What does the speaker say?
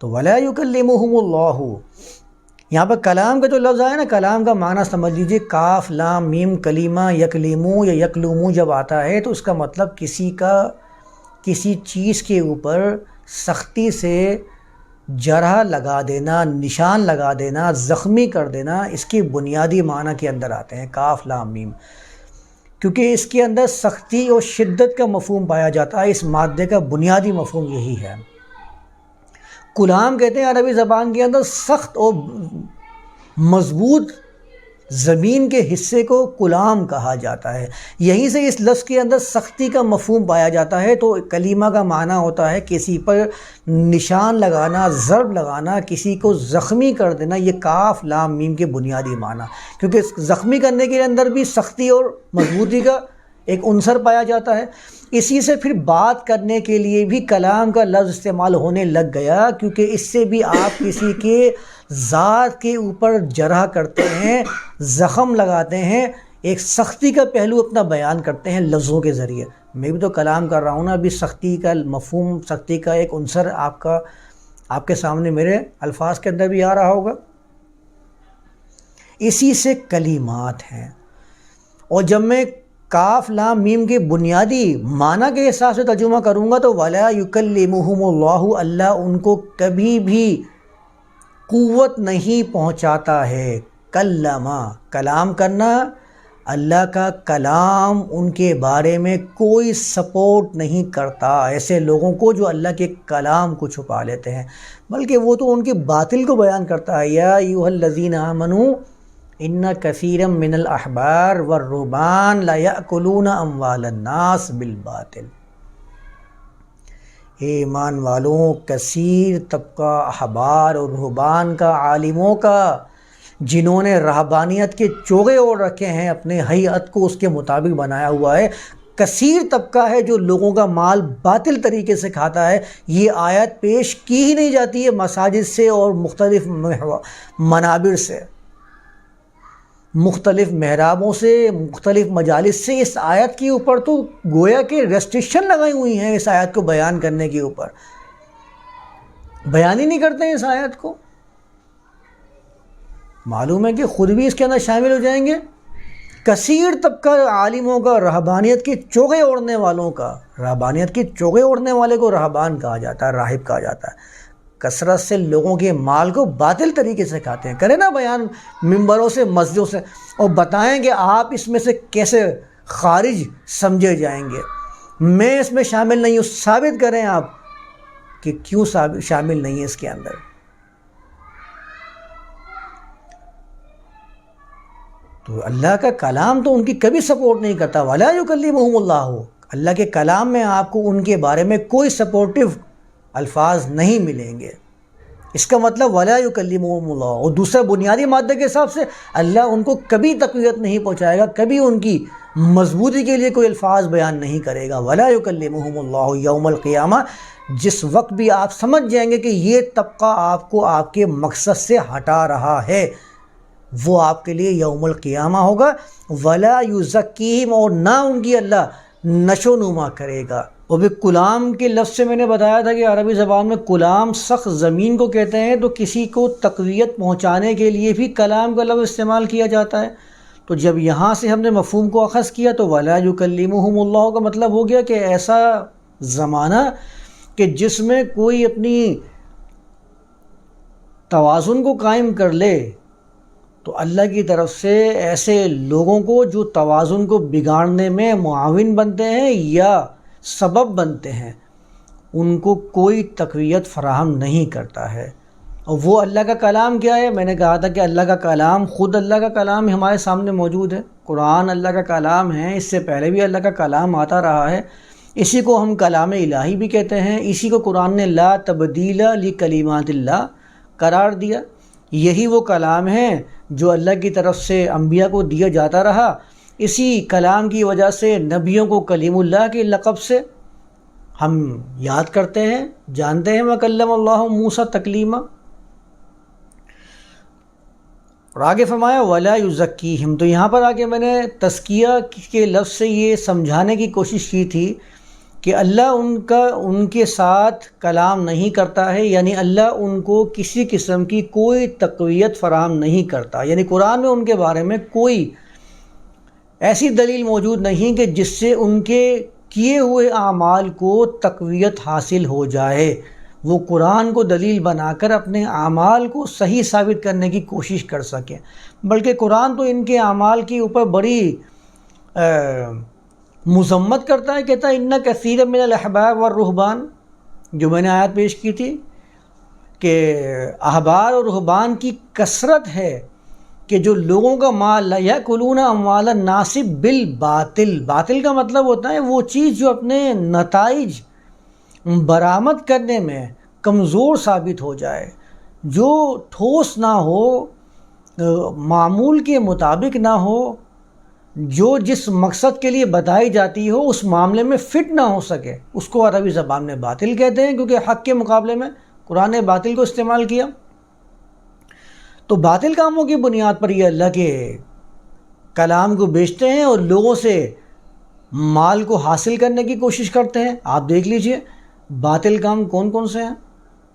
تو ولا یکلمہم اللہ یہاں پر کلام کا جو لفظ آیا نا، کلام کا معنی سمجھ لیجیے، کاف، لام، میم، کلیمہ، یکلیمو یا یکلومو جب آتا ہے تو اس کا مطلب کسی کا، کسی چیز کے اوپر سختی سے جرح لگا دینا، نشان لگا دینا، زخمی کر دینا اس کی بنیادی معنی کے اندر آتے ہیں، کاف، لام، میم۔ کیونکہ اس کے اندر سختی اور شدت کا مفہوم پایا جاتا ہے، اس مادے کا بنیادی مفہوم یہی ہے۔ کلام کہتے ہیں عربی زبان کے اندر سخت اور مضبوط زمین کے حصے کو کلام کہا جاتا ہے۔ یہیں سے اس لفظ کے اندر سختی کا مفہوم پایا جاتا ہے۔ تو کلیمہ کا معنی ہوتا ہے کسی پر نشان لگانا، ضرب لگانا، کسی کو زخمی کر دینا، یہ کاف، لام، میم کے بنیادی معنی۔ کیونکہ زخمی کرنے کے اندر بھی سختی اور مضبوطی کا ایک عنصر پایا جاتا ہے۔ اسی سے پھر بات کرنے کے لیے بھی کلام کا لفظ استعمال ہونے لگ گیا، کیونکہ اس سے بھی آپ کسی کے ذات کے اوپر جرح کرتے ہیں، زخم لگاتے ہیں، ایک سختی کا پہلو اپنا بیان کرتے ہیں لفظوں کے ذریعے۔ میں بھی تو کلام کر رہا ہوں نا، ابھی سختی کا مفہوم، سختی کا ایک عنصر آپ کا، آپ کے سامنے میرے الفاظ کے اندر بھی آ رہا ہوگا۔ اسی سے کلیمات ہیں۔ اور جب میں کاف لام میم کے بنیادی معنی کے حساب سے ترجمہ کروں گا تو ولا یکلمہم اللہ اللہ ان کو کبھی بھی قوت نہیں پہنچاتا ہے۔ کلمہ، کلام کرنا۔ اللہ کا کلام ان کے بارے میں کوئی سپورٹ نہیں کرتا۔ ایسے لوگوں کو جو اللہ کے کلام کو چھپا لیتے ہیں۔ بلکہ وہ تو ان کے باطل کو بیان کرتا ہے۔ یا ایوہ الذین آمنوا ان کثیرم من الاحبار والربان لا یأکلون اموال الناس بالباطل. اے ایمان والوں کثیر طبقہ احبار اور رہبان کا، عالموں کا، جنہوں نے رہبانیت کے چوغے اوڑ رکھے ہیں، اپنے حیعت کو اس کے مطابق بنایا ہوا ہے، کثیر طبقہ ہے جو لوگوں کا مال باطل طریقے سے کھاتا ہے۔ یہ آیت پیش کی ہی نہیں جاتی ہے مساجد سے اور مختلف منابر سے۔ مختلف محرابوں سے، مختلف مجالس سے اس آیت کے اوپر تو گویا کہ ریسٹرکشن لگائی ہوئی ہیں اس آیت کو بیان کرنے کے اوپر۔ بیان ہی نہیں کرتے ہیں اس آیت کو۔ معلوم ہے کہ خود بھی اس کے اندر شامل ہو جائیں گے۔ کثیر طبقہ عالموں کا، رہبانیت کے چوغے اوڑھنے والوں کا، رہبانیت کے چوغے اوڑھنے والے کو رہبان کہا جاتا ہے، راہب کہا جاتا ہے۔ کثرت سے لوگوں کے مال کو باطل طریقے سے کھاتے ہیں۔ کریں نا بیان ممبروں سے، مسجدوں سے اور بتائیں کہ آپ اس میں سے کیسے خارج سمجھے جائیں گے۔ میں اس میں شامل نہیں ہوں، ثابت کریں آپ کہ کیوں شامل نہیں ہے اس کے اندر۔ تو اللہ کا کلام تو ان کی کبھی سپورٹ نہیں کرتا۔ ولا جو کلی محم اللہ ہو اللہ کے کلام میں آپ کو ان کے بارے میں کوئی سپورٹیو الفاظ نہیں ملیں گے۔ اس کا مطلب ولا یکلمہم اللہ اور دوسرا بنیادی مادہ کے حساب سے اللہ ان کو کبھی تقویت نہیں پہنچائے گا، کبھی ان کی مضبوطی کے لیے کوئی الفاظ بیان نہیں کرے گا۔ ولا یکلمہم اللہ یوم القیامہ جس وقت بھی آپ سمجھ جائیں گے کہ یہ طبقہ آپ کو آپ کے مقصد سے ہٹا رہا ہے، وہ آپ کے لیے یوم القیامہ ہوگا۔ ولا یزکیم اور نہ ان کی اللہ نشو نما کرے گا۔ وہ بھی کلام کے لفظ سے میں نے بتایا تھا کہ عربی زبان میں کلام سخت زمین کو کہتے ہیں، تو کسی کو تقویت پہنچانے کے لیے بھی کلام کا لفظ استعمال کیا جاتا ہے۔ تو جب یہاں سے ہم نے مفہوم کو اخذ کیا تو ولا جو کلیمہم اللہ کا مطلب ہو گیا کہ ایسا زمانہ کہ جس میں کوئی اپنی توازن کو قائم کر لے، تو اللہ کی طرف سے ایسے لوگوں کو جو توازن کو بگاڑنے میں معاون بنتے ہیں یا سبب بنتے ہیں، ان کو کوئی تقویت فراہم نہیں کرتا ہے۔ اور وہ اللہ کا کلام کیا ہے؟ میں نے کہا تھا کہ اللہ کا کلام خود اللہ کا کلام ہمارے سامنے موجود ہے۔ قرآن اللہ کا کلام ہے، اس سے پہلے بھی اللہ کا کلام آتا رہا ہے۔ اسی کو ہم کلام الہی بھی کہتے ہیں۔ اسی کو قرآن نے لا تبدیل علی کلیمات اللہ قرار دیا۔ یہی وہ کلام ہے جو اللہ کی طرف سے انبیاء کو دیا جاتا رہا۔ اسی کلام کی وجہ سے نبیوں کو کلیم اللہ کے لقب سے ہم یاد کرتے ہیں، جانتے ہیں مکلم اللہ موسا تکلیمہ اور آگے فرمایا، ولا یوزکیم تو یہاں پر آگے میں نے تسکیہ کے لفظ سے یہ سمجھانے کی کوشش کی تھی کہ اللہ ان کا، ان کے ساتھ کلام نہیں کرتا ہے یعنی اللہ ان کو کسی قسم کی کوئی تقویت فراہم نہیں کرتا۔ یعنی قرآن میں ان کے بارے میں کوئی ایسی دلیل موجود نہیں کہ جس سے ان کے کیے ہوئے اعمال کو تقویت حاصل ہو جائے۔ وہ قرآن کو دلیل بنا کر اپنے اعمال کو صحیح ثابت کرنے کی کوشش کر سکیں۔ بلکہ قرآن تو ان کے اعمال کے اوپر بڑی مذمت کرتا ہے، کہتا ہے، ان کثیر من الحباب اور رحبان جو میں نے آیت پیش کی تھی، کہ احبار اور رحبان کی کثرت ہے۔ کہ جو لوگوں کا مال یا کلون اموال ناصب بال باطل باطل کا مطلب ہوتا ہے وہ چیز جو اپنے نتائج برآمد کرنے میں کمزور ثابت ہو جائے۔ جو ٹھوس نہ ہو، معمول کے مطابق نہ ہو، جو جس مقصد کے لیے بتائی جاتی ہو، اس معاملے میں فٹ نہ ہو سکے۔ اس کو عربی زبان میں باطل کہتے ہیں، کیونکہ حق کے مقابلے میں قرآن باطل کو استعمال کیا۔ تو باطل کاموں کی بنیاد پر یہ اللہ کے کلام کو بیچتے ہیں اور لوگوں سے مال کو حاصل کرنے کی کوشش کرتے ہیں۔ آپ دیکھ لیجیے، باطل کام کون کون سے ہیں؟